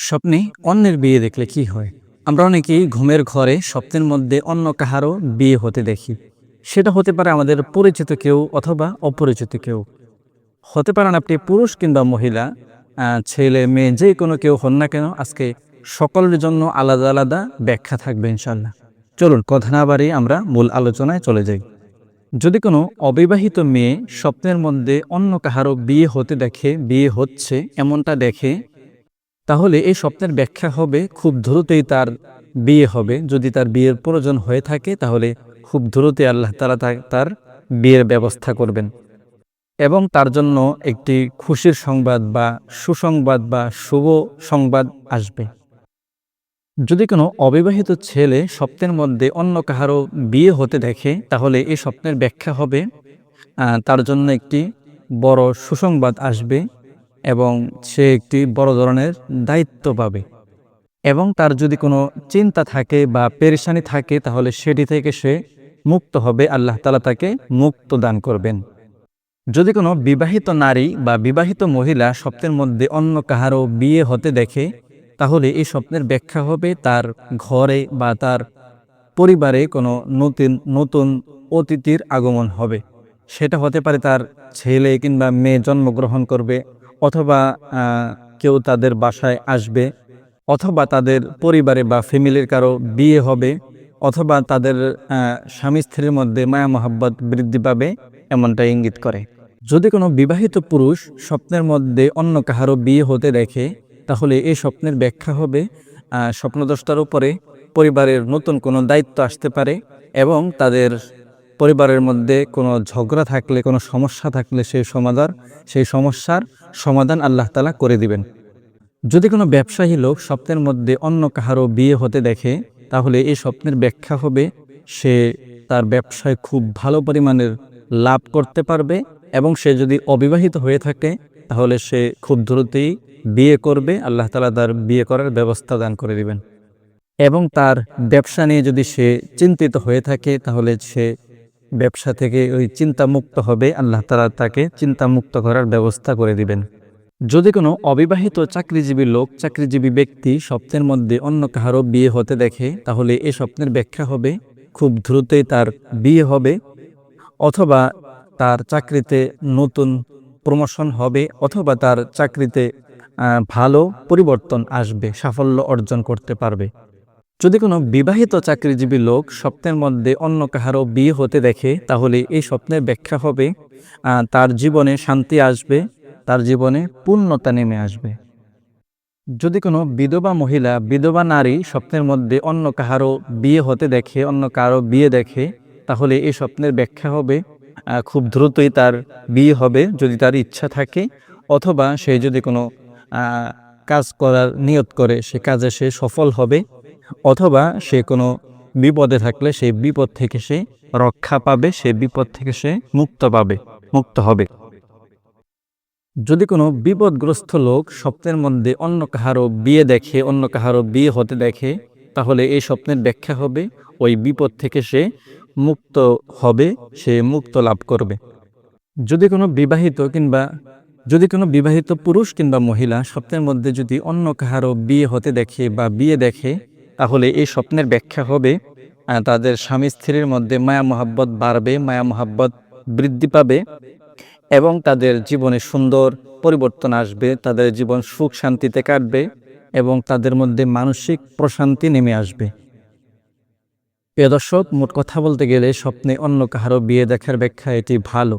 স্বপ্নে অন্যের বিয়ে দেখলে কি হয়? আমরা অনেকেই ঘুমের ঘরে স্বপ্নের মধ্যে অন্য কাহারও বিয়ে হতে দেখি। সেটা হতে পারে আমাদের পরিচিত কেউ অথবা অপরিচিত কেউ। হতে পারেন আপনি পুরুষ কিংবা মহিলা ছেলে, মেয়ে, যে কোনো কেউ হন না কেন, আজকে সকলের জন্য আলাদা আলাদা ব্যাখ্যা থাকবে ইনশাল্লাহ চলুন কথা না বাড়িয়ে আমরা মূল আলোচনায় চলে যাই। যদি কোনো অবিবাহিত মেয়ে স্বপ্নের মধ্যে অন্য কাহারও বিয়ে হতে দেখে, বিয়ে হচ্ছে, এমনটা দেখে তাহলে এই স্বপ্নের ব্যাখ্যা হবে, খুব দ্রুতই তার বিয়ে হবে। যদি তার বিয়ের প্রয়োজন হয়ে থাকে, তাহলে খুব দ্রুতই আল্লাহ তালা তার বিয়ের ব্যবস্থা করবেন। এবং তার জন্য একটি খুশির সংবাদ বা সুসংবাদ বা শুভ সংবাদ আসবে। যদি কোনো অবিবাহিত ছেলে স্বপ্নের মধ্যে অন্য কাহারও বিয়ে হতে দেখে, তাহলে এই স্বপ্নের ব্যাখ্যা হবে তার জন্য একটি বড় সুসংবাদ আসবে। এবং সে একটি বড় ধরনের দায়িত্ব পাবে। এবং তার যদি কোনো চিন্তা থাকে বা পেরেশানি থাকে, তাহলে সেটি থেকে সে মুক্ত হবে। আল্লাহ তালা তাকে মুক্ত দান করবেন। যদি কোনো বিবাহিত নারী বা বিবাহিত মহিলা স্বপ্নের মধ্যে অন্য কাহারও বিয়ে হতে দেখে, তাহলে এই স্বপ্নের ব্যাখ্যা হবে তার ঘরে বা তার পরিবারে কোনো নতুন নতুন অতিথির আগমন হবে। সেটা হতে পারে তার ছেলে কিংবা মেয়ে জন্মগ্রহণ করবে অথবা কেউ তাদের বাসায় আসবে, অথবা তাদের পরিবারে বা ফ্যামিলির কারও বিয়ে হবে, অথবা তাদের স্বামী স্ত্রীর মধ্যে মায়া মহাব্বত বৃদ্ধি পাবে, এমনটা ইঙ্গিত করে। যদি কোনো বিবাহিত পুরুষ স্বপ্নের মধ্যে অন্য কাহারও বিয়ে হতে দেখে, তাহলে এই স্বপ্নের ব্যাখ্যা হবে স্বপ্নদ্রষ্টার উপরে পরিবারের নতুন কোনো দায়িত্ব আসতে পারে এবং তাদের পরিবারের মধ্যে কোনো ঝগড়া থাকলে, কোনো সমস্যা থাকলে সেই সমাধান, সেই সমস্যার সমাধান আল্লাহ তালা করে দিবেন। যদি কোনো ব্যবসায়ী লোক স্বপ্নের মধ্যে অন্য কাহারও বিয়ে হতে দেখে, তাহলে এই স্বপ্নের ব্যাখ্যা হবে, সে তার ব্যবসায় খুব ভালো পরিমাণের লাভ করতে পারবে এবং সে যদি অবিবাহিত হয়ে থাকে, তাহলে সে খুব দ্রুতই বিয়ে করবে, আল্লাহ তালা তার বিয়ে করার ব্যবস্থা দান করে দিবেন। এবং তার ব্যবসা নিয়ে যদি সে চিন্তিত হয়ে থাকে, তাহলে সে ব্যবসা থেকে ওই চিন্তামুক্ত হবে, আল্লাহ তালা তাকে চিন্তামুক্ত করার ব্যবস্থা করে দিবেন। যদি কোনো অবিবাহিত চাকরিজীবী লোক, চাকরিজীবী ব্যক্তি স্বপ্নের মধ্যে অন্য কাহারও বিয়ে হতে দেখে, তাহলে এ স্বপ্নের ব্যাখ্যা হবে, খুব দ্রুতই তার বিয়ে হবে, অথবা তার চাকরিতে নতুন প্রমোশন হবে, অথবা তার চাকরিতে ভালো পরিবর্তন আসবে, সাফল্য অর্জন করতে পারবে। যদি কোনো বিবাহিত চাকরিজীবী লোক স্বপ্নের মধ্যে অন্য কাহারও বিয়ে হতে দেখে, তাহলে এই স্বপ্নের ব্যাখ্যা হবে তার জীবনে শান্তি আসবে, তার জীবনে পূর্ণতা নেমে আসবে। যদি কোনো বিধবা মহিলা, বিধবা নারী স্বপ্নের মধ্যে অন্য কাহারও বিয়ে হতে দেখে, অন্য কারও বিয়ে দেখে, তাহলে এই স্বপ্নের ব্যাখ্যা হবে খুব দ্রুতই তার বিয়ে হবে যদি তার ইচ্ছা থাকে, অথবা সে যদি কোনো কাজ করার নিয়ত করে, সে কাজে সে সফল হবে অথবা সে কোনো বিপদে থাকলে সেই বিপদ থেকে সে রক্ষা পাবে, সে বিপদ থেকে সে মুক্ত পাবে, মুক্ত হবে। যদি কোনো বিপদগ্রস্ত লোক স্বপ্নের মধ্যে অন্য কাহারও বিয়ে দেখে, অন্য কাহারও বিয়ে হতে দেখে, তাহলে এই স্বপ্নের ব্যাখ্যা হবে, ওই বিপদ থেকে সে মুক্ত হবে, সে মুক্ত লাভ করবে। যদি কোনো বিবাহিত কিংবা যদি কোনো বিবাহিত পুরুষ কিংবা মহিলা স্বপ্নের মধ্যে যদি অন্য কাহারও বিয়ে হতে দেখে বা বিয়ে দেখে তাহলে এই স্বপ্নের ব্যাখ্যা হবে তাদের স্বামী স্ত্রীর মধ্যে মায়া মহাব্বত বাড়বে, মায়া মহাব্বত বৃদ্ধি পাবে এবং তাদের জীবনে সুন্দর পরিবর্তন আসবে, তাদের জীবন সুখ শান্তিতে কাটবে এবং তাদের মধ্যে মানসিক প্রশান্তি নেমে আসবে। প্রিয় দর্শক, মোট কথা বলতে গেলে স্বপ্নে অন্য কাহারও বিয়ে দেখার ব্যাখ্যা এটি ভালো।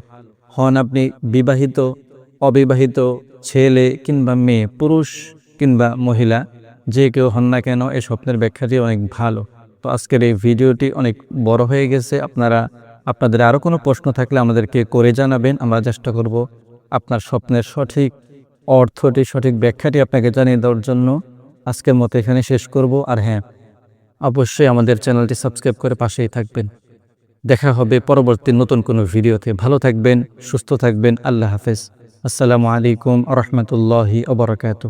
হন আপনি বিবাহিত, অবিবাহিত ছেলে কিংবা মেয়ে, পুরুষ কিংবা মহিলা যে কেউ হন না কেন এই স্বপ্নের ব্যাখ্যাটি অনেক ভালো। তো আজকের এই ভিডিওটি অনেক বড় হয়ে গেছে। আপনারা, আপনাদের আরও কোনো প্রশ্ন থাকলে আমাদেরকে করে জানাবেন। আমরা চেষ্টা করব আপনার স্বপ্নের সঠিক অর্থটি, সঠিক ব্যাখ্যাটি আপনাকে জানিয়ে দেওয়ার জন্য। আজকের মতো এখানে শেষ করব। আর হ্যাঁ অবশ্যই আমাদের চ্যানেলটি সাবস্ক্রাইব করে পাশেই থাকবেন। দেখা হবে পরবর্তী নতুন কোনো ভিডিওতে। ভালো থাকবেন, সুস্থ থাকবেন। আল্লাহ হাফেজ। আসসালামু আলাইকুম রহমতুল্লাহি ওবরাকাতু